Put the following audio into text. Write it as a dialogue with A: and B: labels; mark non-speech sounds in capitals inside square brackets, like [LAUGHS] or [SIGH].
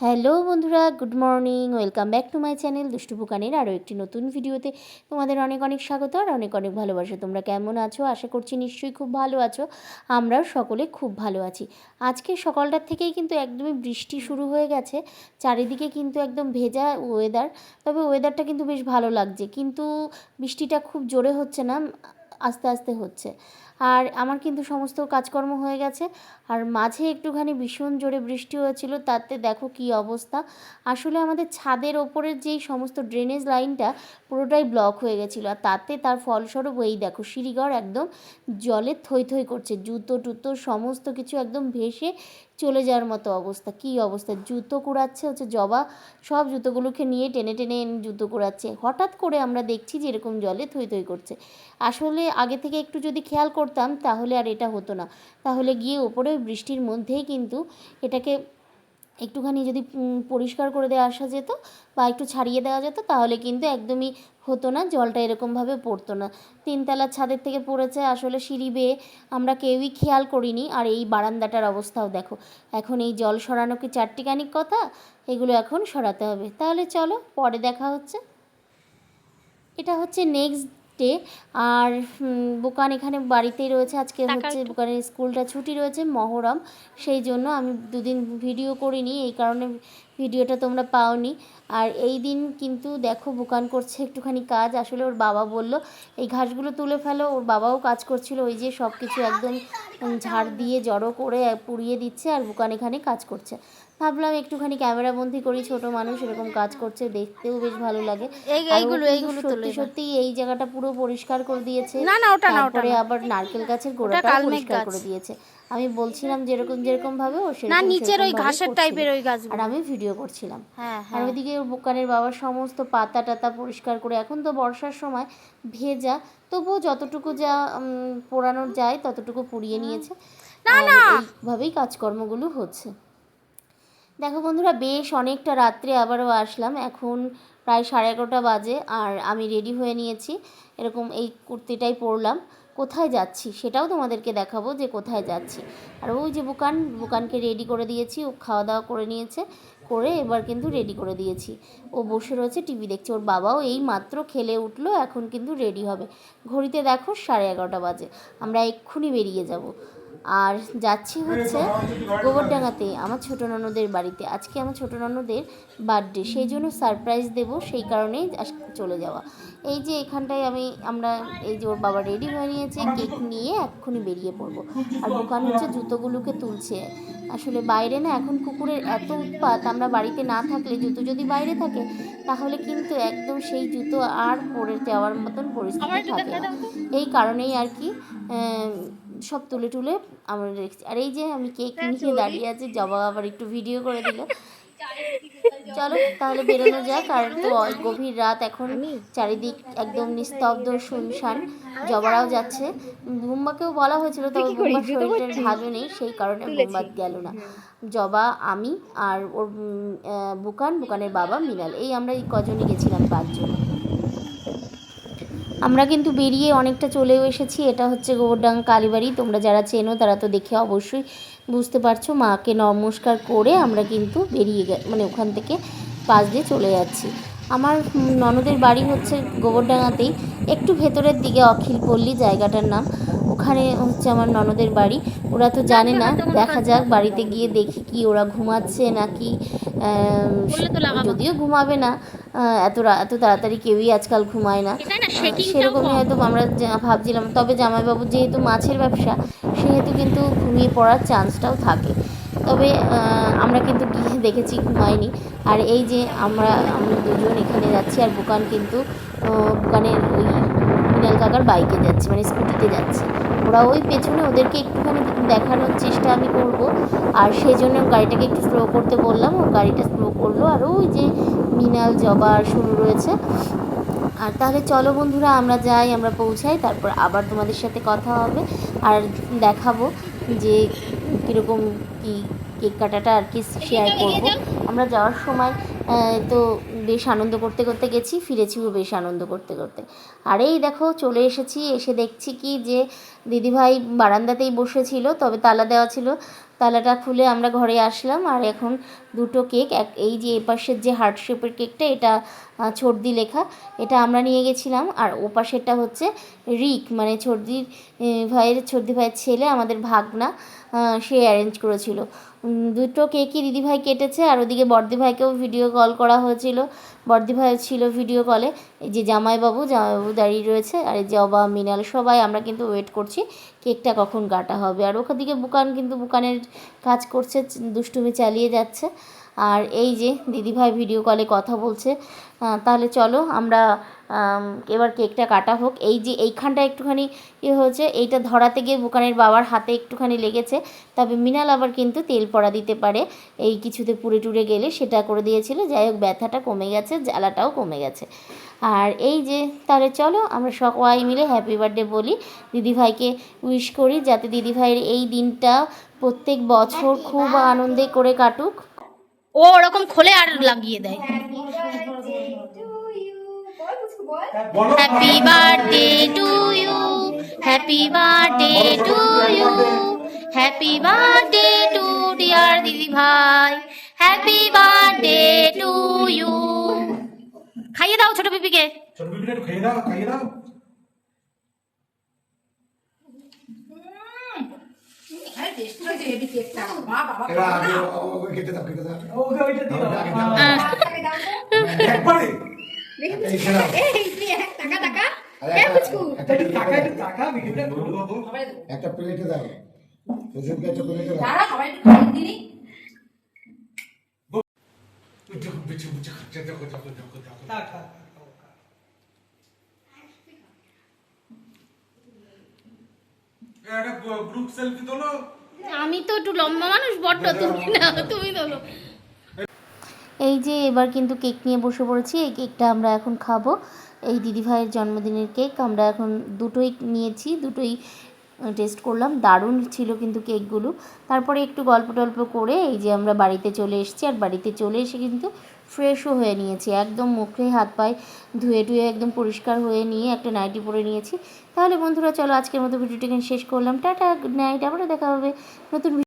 A: Hello বন্ধুরা, good morning, welcome back to my channel দুষ্টু বুকানের আরও একটি নতুন ভিডিওতে। তোমাদের অনেক অনেক স্বাগত আর অনেক অনেক ভালোবাসা। তোমরা কেমন আছো? আশা করছি নিশ্চয়ই খুব ভালো আছো। আমরাও সকলে খুব ভালো আছি। আজকে সকালটার থেকেই কিন্তু একদমই বৃষ্টি শুরু হয়ে গেছে। চারিদিকে কিন্তু একদম ভেজা ওয়েদার তবে ওয়েদারটা কিন্তু বেশ ভালো লাগছে। কিন্তু বৃষ্টিটা খুব জোরে হচ্ছে না, আস্তে আস্তে হচ্ছে। আর আমার কিন্তু সমস্ত কাজকর্ম হয়ে গেছে। আর মাঝে একটুখানি ভীষণ জোরে বৃষ্টি হয়েছিল, তাতে দেখো কি অবস্থা। আসলে আমাদের ছাদের ওপরের যেই সমস্ত ড্রেনেজ লাইনটা পুরোটাই ব্লক হয়ে গেছিল, আর তাতে তার ফলস্বরূপ এই দেখো সিঁড়িঘর একদম জলে থই থই করছে। জুতো টুতো সমস্ত কিছু একদম ভেসে চলে যাওয়ার মতো অবস্থা। কি অবস্থা? জুতো কুড়াচ্ছে, হচ্ছে জবা সব জুতোগুলোকে নিয়ে টেনে টেনে জুতো কুড়াচ্ছে। হঠাৎ করে আমরা দেখছি যে এরকম জলে থই থই করছে। আসলে আগে থেকে একটু যদি খেয়াল করতাম তাহলে আর এটা হতো না। তাহলে গিয়ে ওপরে বৃষ্টির মধ্যেই কিন্তু এটাকে একটুখানি যদি পরিষ্কার করে দেওয়া আসা যেত বা একটু ছাড়িয়ে দেওয়া যেত তাহলে কিন্তু একদমই হতো না, জলটা এরকমভাবে পড়তো না। তিনতলার ছাদের থেকে পড়েছে আসলে সিঁড়ি বেয়ে, আমরা কেউই খেয়াল করিনি। আর এই বারান্দাটার অবস্থাও দেখো, এখন এই জল সরানো কি চারটিখানিক কথা? এগুলো এখন সরাতে হবে। তাহলে চলো, পরে দেখা হচ্ছে। এটা হচ্ছে নেক্সট ডে আর বুকান এখানে বাড়িতেই রয়েছে। আজকে হচ্ছে বুকানের স্কুলটা ছুটি রয়েছে মহরম। সেই জন্য আমি দুদিন ভিডিও করিনি এই কারণে ভিডিওটা তোমরা পাওনি। আর এই দিন কিন্তু দেখো বুকান করছে একটুখানি কাজ। আসলে ওর বাবা বলল এই ঘাসগুলো তুলে ফেলো। ওর বাবাও কাজ করছিল ওই যে সব কিছু একদম ঝাড় দিয়ে জড়ো করে পুড়িয়ে দিচ্ছে আর বুকান এখানে কাজ করছে। ভাবলাম একটুখানি ক্যামেরা বন্দি করি ছোট মানুষ এরকম কাজ করছে দেখতেও বেশ ভালো লাগে। এইগুলো এইগুলো সত্যি সত্যি এই জায়গাটা পুরো পরিষ্কার করে দিয়েছে।
B: না না ওটা না
A: তারপরে আবার নারকেল গাছের গোড়াটা পরিষ্কার করে দিয়েছে। আমি বলছিলাম যেরকম যেরকম ভাবে ও
B: না নিচের ওই ঘাসের টাইপের ওই গাছ
A: আর আমি ভিডিও করছিলাম।
B: হ্যাঁ
A: আর
B: হ্যাঁ।
A: ওইদিকে বোকানের বাবার সমস্ত পাতা টাতা পরিষ্কার করে এখন তো বর্ষার সময় ভেজা তবুও যতটুকু যা পোড়ানোর যায় ততটুকু পুড়িয়ে নিয়েছে। না না। এইভাবেই কাজকর্মগুলো হচ্ছে। দেখো বন্ধুরা, বেশ অনেকটা রাত্রে আবারও আসলাম। এখন প্রায় সাড়ে এগারোটা বাজে আর আমি রেডি হয়ে নিয়েছি। এরকম এই কুর্তিটাই পরলাম। কোথায় যাচ্ছি সেটাও তোমাদেরকে দেখাবো যে কোথায় যাচ্ছি। আর ওই যে বুকান, বুকানকে রেডি করে দিয়েছি, ও খাওয়া দাওয়া করে নিয়েছে, করে এবার কিন্তু রেডি করে দিয়েছি। ও বসে রয়েছে টিভি দেখছে, ওর বাবাও এই মাত্র খেলে উঠল, এখন কিন্তু রেডি হবে। ঘড়িতে দেখো সাড়ে এগারোটা বাজে, আমরা এক্ষুনি বেরিয়ে যাব। আর যাচ্ছি হচ্ছে গোবরডাঙ্গাতে আমার ছোটো ননদের বাড়িতে। আজকে আমার ছোটো ননদের বার্থডে সেই জন্য সারপ্রাইজ দেব সেই কারণেই চলে যাওয়া। এই যে এখানটায় আমি আমরা এই যে ওর বাবা রেডি হয়ে নিয়েছে কেক নিয়ে এক্ষুনি বেরিয়ে পড়ব। আর দোকান হচ্ছে জুতোগুলোকে তুলছে। আসলে বাইরে না এখন কুকুরের এত উৎপাত আমরা বাড়িতে না থাকলে জুতো যদি বাইরে থাকে তাহলে কিন্তু একদম সেই জুতো আর পরে যাওয়ার মতন পরিস্থিতি থাকে না। এই কারণেই আর কি সব তুলে তুলে আমরা রেখেছি আর এই যে আমি কেক নিয়ে দাঁড়িয়ে আছি জবা আবার একটু ভিডিও করে দিল। [LAUGHS] চলো তাহলে বেরোনো যাক আর তো গভীর রাত এখন। চারিদিক একদম নিস্তব্ধ শুনশান জবারাও যাচ্ছে। বুম্বাকেও বলা হয়েছিল তবে বুম্বার শরীরটা ভালো নেই সেই কারণে বুম্বা গেল না। জবা আমি আর ওর বুকান বুকানের বাবা মিনাল। এই আমরা এই কজনই গেছিলাম পাঁচজন। আমরা কিন্তু বেরিয়ে অনেকটা চলেও এসেছি। এটা হচ্ছে গোবরডাঙ্গা কালীবাড়ি। তোমরা যারা চেনো তারা তো দেখে অবশ্যই বুঝতে পারছ। মাকে নমস্কার করে আমরা কিন্তু বেরিয়ে গে মানে ওখান থেকে পাশ দিয়ে চলে যাচ্ছি। আমার ননদের বাড়ি হচ্ছে গোবরডাঙ্গাতেই। একটু ভেতরের দিকে অখিল পল্লী জায়গাটার নাম। ওখানে হচ্ছে আমার ননদের বাড়ি। ওরা তো জানে না। দেখা যাক বাড়িতে গিয়ে দেখি কি ওরা ঘুমাচ্ছে নাকি যদিও ঘুমাবে না। এত এত তাড়াতাড়ি কেউই আজকাল ঘুমায় না। সেরকমই হয়তো আমরা ভাবছিলাম তবে জামাইবাবু যেহেতু মাছের ব্যবসা সেহেতু কিন্তু ঘুমিয়ে পড়ার চান্সটাও থাকে। তবে আমরা কিন্তু গিয়ে দেখেছি ঘুমায়নি। আর এই যে আমরা আমরা দুজন এখানে যাচ্ছি আর বুকান কিন্তু বুকানের ওই মিনাল কাকার বাইকে যাচ্ছে মানে স্কুটিতে যাচ্ছে। ওরা ওই পেছনে ওদেরকে একটুখানি দেখানোর চেষ্টা আমি করব। আর সেই জন্য গাড়িটাকে একটু স্লো করতে বললাম ও গাড়িটা স্লো করল। আর ওই যে মিনাল জবা আর শুরু রয়েছে। আর তাহলে চলো বন্ধুরা, আমরা যাই, আমরা পৌঁছাই, তারপর আবার তোমাদের সাথে কথা হবে। আর দেখাবো যে কীরকম কী কেক কাটাটা আর কি শেয়ার করব। আমরা যাওয়ার সময় তো বেশ আনন্দ করতে করতে গেছি, ফিরেছিও বেশ আনন্দ করতে করতে। আর এই দেখো, চলে এসেছি, এসে দেখছি কি যে দিদিভাই বারান্দাতেই বসেছিল, তবে তালা দেওয়া ছিল। তালাটা খুলে আমরা ঘরে আসলাম, আর এখন দুটো কেক, এক এই যে এপাশের যে হার্ট শেপের কেকটা, এটা ছর্দি লেখা, এটা আমরা নিয়ে গেছিলাম। আর ওপাশেরটা হচ্ছে রিক মানে ছর্দির ভাইয়ের, ছর্দি ভাইয়ের ছেলে, আমাদের ভাগনা সে অ্যারেঞ্জ করেছিল। দুটো কেকই দিদিভাই কেটেছে, আর ওদিকে বর্দি ভাইকেও ভিডিও কল করা হয়েছিল। বর্দি ভাই ছিল ভিডিও কলে এই যে জামাইবাবু জামাইবাবু দাঁড়িয়ে রয়েছে। আর এই অবা মিনাল সবাই, আমরা কিন্তু ওয়েট করছি, কেকটা কখন কাটা হবে। আর ওখান দিকে বুকান কিন্তু, বুকানের কাজ করছে, দুষ্টুমি চালিয়ে যাচ্ছে। আর এই যে দিদিভাই ভিডিও কলে কথা বলছে তাহলে চলো আমরা এবার কেকটা কাটা হোক। এই যে এইখানটা একটুখানি ইয়ে হয়েছে এইটা ধরাতে গিয়ে বুকানের বাবার হাতে একটুখানি লেগেছে তবে মিনাল আবার কিন্তু তেল পড়া দিতে পারে। এই কিছুতে পুড়ে টুড়ে গেলে সেটা করে দিয়েছিল যাই হোক ব্যথাটা কমে গেছে জ্বালাটাও কমে গেছে। আর এই যে তাহলে চলো আমরা সবাই মিলে হ্যাপি বার্থডে বলি দিদিভাইকে উইশ করি যাতে দিদিভাইয়ের এই দিনটা প্রত্যেক বছর খুব আনন্দে করে কাটুক।
B: ও ওরকম খোলে আর লাগিয়ে দেয়। Happy birthday to you happy birthday to you happy birthday to dear didi bhai happy birthday to you খাইয়ে দাও ছোট পিপিকে
C: ছোট একটু খাইয়ে দাও খাইয়ে দাও
D: এবার আগে ও- ও- ও কেটে দাও কেটে দাও
C: ওকে ওইটা দিও
D: আগে দাও
C: একবারে
D: এই খেলা একটা প্লেটে দাও একটা প্লেটে দাও
C: দেখো দেখো দেখো দেখো দেখো একটা গ্রুপ সেলফি তোলো।
B: আমি তো একটু লম্বা মানুষ বড্ড তুমি না তুমি তোলো।
A: এই যে এবার কিন্তু কেক নিয়ে বসে পড়েছি এই কেকটা আমরা এখন খাব। এই দিদিভাইয়ের জন্মদিনের কেক আমরা এখন দুটোই নিয়েছি দুটোই টেস্ট করলাম। দারুণ ছিল কিন্তু কেকগুলো তারপরে একটু গল্প টল্প করে এই যে আমরা বাড়িতে চলে এসেছি আর বাড়িতে চলে এসে কিন্তু ফ্রেশও হয়ে নিয়েছি। একদম মুখে হাত পায়ে ধুয়ে টুয়ে একদম পরিষ্কার হয়ে নিয়ে একটা নাইটি পরে নিয়েছি। তাহলে বন্ধুরা, চলো আজকের মতো ভিডিওটি শেষ করলাম। টাটা গুড নাইট আবারও দেখা হবে নতুন